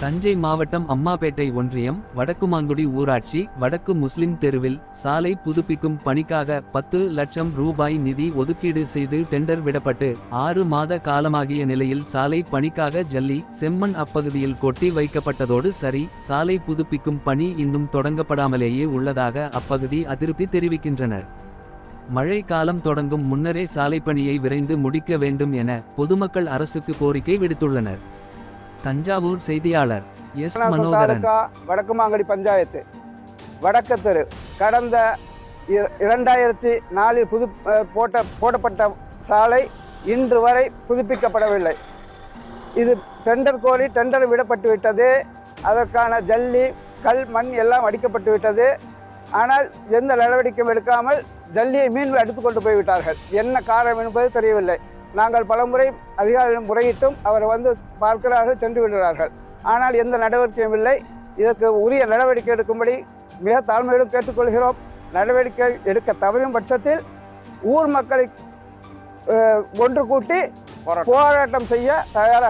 தஞ்சை மாவட்டம் அம்மாபேட்டை ஒன்றியம் வடக்குமாங்குடி ஊராட்சி வடக்கு முஸ்லிம் தெருவில் சாலை புதுப்பிக்கும் பணிக்காக பத்து லட்சம் ரூபாய் நிதி ஒதுக்கீடு செய்து டெண்டர் விடப்பட்டு ஆறு மாத காலமாகிய நிலையில் சாலை பணிக்காக ஜல்லி செம்மண் அப்பகுதியில் கொட்டி வைக்கப்பட்டதோடு சரி சாலை புதுப்பிக்கும் பணி இன்னும் தொடங்கப்படாமலேயே உள்ளதாக அப்பகுதி அதிருப்தி தெரிவிக்கின்றனர். மழை காலம் தொடங்கும் முன்னரே சாலை பணியை விரைந்து முடிக்க வேண்டும் என பொதுமக்கள் அரசுக்கு கோரிக்கை விடுத்துள்ளனர். தஞ்சாவூர் செய்தியாளர் எஸ் மனோகரன். வடக்குமாங்கடி பஞ்சாயத்து. வடக்கு தெரு கடந்த இர- இரண்டாயிரத்தி நாலில் புது போட்ட போடப்பட்ட சாலை இன்று வரை புதுப்பிக்கப்படவில்லை. இது டெண்டர் கோரி டெண்டர் விடப்பட்டு விட்டது. அதற்கான ஜல்லி கல் மண் எல்லாம் அடிக்கப்பட்டு விட்டது. ஆனால் எந்த நடவடிக்கையும் எடுக்காமல் ஜல்லியை மீண்டும் எடுத்து கொண்டு போய்விட்டார்கள். என்ன காரணம் என்பது தெரியவில்லை. நாங்கள் பலமுறை அதிகாரிகளிடம் முறையிட்டும் அவர் வந்து பார்க்கிறார்கள் சென்று விடுகிறார்கள். ஆனால் எந்த நடவடிக்கையும் இல்லை. இதற்கு உரிய நடவடிக்கை எடுக்கும்படி மிக தாழ்மையுடன் கேட்டுக்கொள்கிறோம். நடவடிக்கை எடுக்க தவறும் பட்சத்தில் ஊர் மக்களை ஒன்று கூட்டி போராட்டம் செய்ய தயாராக